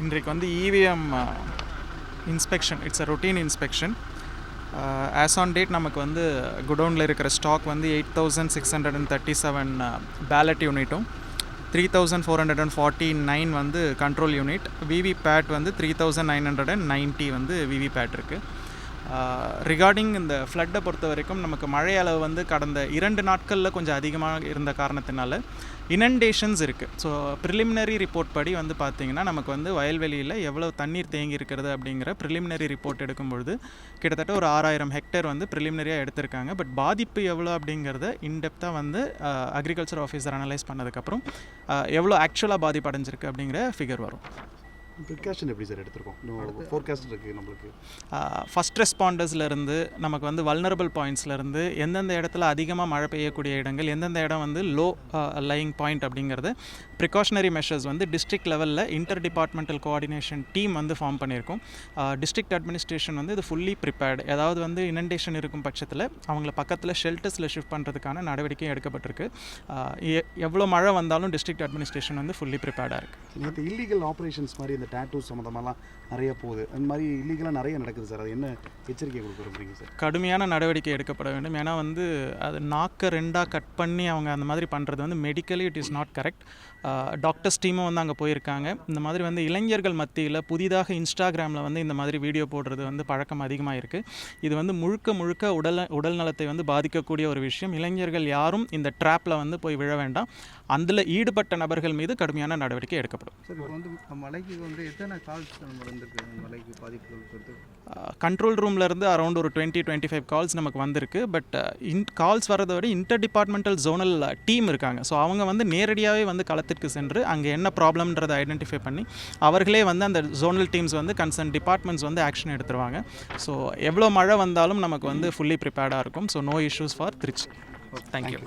இன்றைக்கு வந்து EVM inspection it's a routine inspection as on date நமக்கு வந்து குடோனில் இருக்கிற ஸ்டாக் வந்து eight thousand six hundred and thirty seven ballot யூனிட்டும் three thousand four hundred and forty nine வந்து control unit VVPAT வந்து three thousand nine hundred and ninety வந்து விவி bad இருக்குது regarding இந்த ஃப்ளட்டை பொறுத்த வரைக்கும் நமக்கு மழை அளவு வந்து கடந்த இரண்டு நாட்களில் கொஞ்சம் அதிகமாக இருந்த காரணத்தினால இனண்டேஷன்ஸ் இருக்குது ஸோ ப்ரிலிமினரி ரிப்போர்ட் படி வந்து பார்த்திங்கன்னா நமக்கு வந்து வயல்வெளியில் எவ்வளோ தண்ணீர் தேங்கி இருக்கிறது அப்படிங்கிற ப்ரிலிமினரி ரிப்போர்ட் எடுக்கும்பொழுது கிட்டத்தட்ட ஒரு ஆறாயிரம் ஹெக்டேர் வந்து ப்ரிலிமினரியாக எடுத்திருக்காங்க. பட் பாதிப்பு எவ்வளோ அப்படிங்கிறத இன்டெப்த்தாக வந்து அக்ரிகல்ச்சர் ஆஃபீஸர் அனலைஸ் பண்ணதுக்கப்புறம் எவ்வளோ ஆக்சுவலாக பாதிப்பு அடைஞ்சிருக்கு அப்படிங்கிற ஃபிகர் வரும். ப்ரிகாஷன் எப்படி சார் எடுத்திருக்கோம்? இன்னும் ஃபோர்காஸ்ட் இருக்குது நம்மளுக்கு. ஃபஸ்ட் ரெஸ்பாண்டர்ஸ்லேருந்து நமக்கு வந்து வல்னரபிள் பாயிண்ட்ஸ்லேருந்து எந்தெந்த இடத்துல அதிகமாக மழை பெய்யக்கூடிய இடங்கள் எந்தெந்த இடம் வந்து லோ லையிங் பாயிண்ட் அப்படிங்கிறது ப்ரிகாஷனரி மெஷர்ஸ் வந்து டிஸ்ட்ரிக்ட் லெவலில் இன்டர் டிபார்ட்மெண்டல் கோஆர்டினேஷன் டீம் வந்து ஃபார்ம் பண்ணியிருக்கோம். டிஸ்ட்ரிக்ட் அட்மினிஸ்ட்ரேஷன் வந்து இது ஃபுல்லி ப்ரிப்பேர்டு ஏதாவது வந்து இனண்டேஷன் இருக்கும் பட்சத்தில் அவங்கள பக்கத்தில் ஷெல்டர்ஸில் ஷிஃப்ட் பண்ணுறதுக்கான நடவடிக்கை எடுக்கப்பட்டிருக்கு. எவ்வளோ மழை வந்தாலும் டிஸ்ட்ரிக்ட் அட்மினிஸ்ட்ரேஷன் வந்து ஃபுல்லி ப்ரிப்பேர்டாக இருக்குது இல்லீகல் ஆப்ரேஷன்ஸ் மாதிரி இந்த டேட்டூ சம்மந்தமாலாம் நிறைய போகுது. அந்த மாதிரி இல்லீகலாக நிறைய நடக்குது சார். அது என்ன எச்சரிக்கை கொடுக்க விரும்புறீங்க சார்? கடுமையான நடவடிக்கை எடுக்கப்பட வேண்டும். ஏன்னா வந்து அது நாக்கை ரெண்டாக கட் பண்ணி அவங்க அந்த மாதிரி பண்ணுறது வந்து medically it is not correct doctors டீமும் வந்து அங்கே போயிருக்காங்க. இந்த மாதிரி வந்து இளைஞர்கள் மத்தியில் புதிதாக இன்ஸ்டாகிராமில் வந்து இந்த மாதிரி வீடியோ போடுறது வந்து பழக்கம் அதிகமாக இருக்குது இது வந்து முழுக்க முழுக்க உடல் உடல் நலத்தை வந்து பாதிக்கக்கூடிய ஒரு விஷயம். இளைஞர்கள் யாரும் இந்த ட்ராப்பில் வந்து போய் விழ வேண்டாம். அதில் ஈடுபட்ட நபர்கள் மீது கடுமையான நடவடிக்கை எடுக்கப்படும். சார் வந்து மலைக்கு வந்து எத்தனை கால்ஸ் நம்ம வந்திருக்கு? மலைக்கு பாதிப்புகள் பொறுத்து கண்ட்ரோல் ரூம்லேருந்து அரௌண்ட் ஒரு டுவெண்ட்டி டுவெண்ட்டி ஃபைவ் கால்ஸ் நமக்கு வந்திருக்கு. பட் இன் கால்ஸ் வரதை விட இன்டர் டிபார்ட்மெண்டல் ஜோனல் டீம் இருக்காங்க. ஸோ அவங்க வந்து நேரடியாகவே வந்து களத்திற்கு சென்று அங்கே என்ன ப்ராப்ளம்ன்றதை ஐடென்டிஃபை பண்ணி அவர்களே வந்து அந்த ஜோனல் டீம்ஸ் வந்து கன்சர்ன் டிபார்ட்மெண்ட்ஸ் வந்து ஆக்ஷன் எடுத்துருவாங்க. ஸோ எவ்வளோ மழை வந்தாலும் நமக்கு வந்து ஃபுல்லி ப்ரிப்பேர்டாக இருக்கும். So no issues for Trichy. Thank you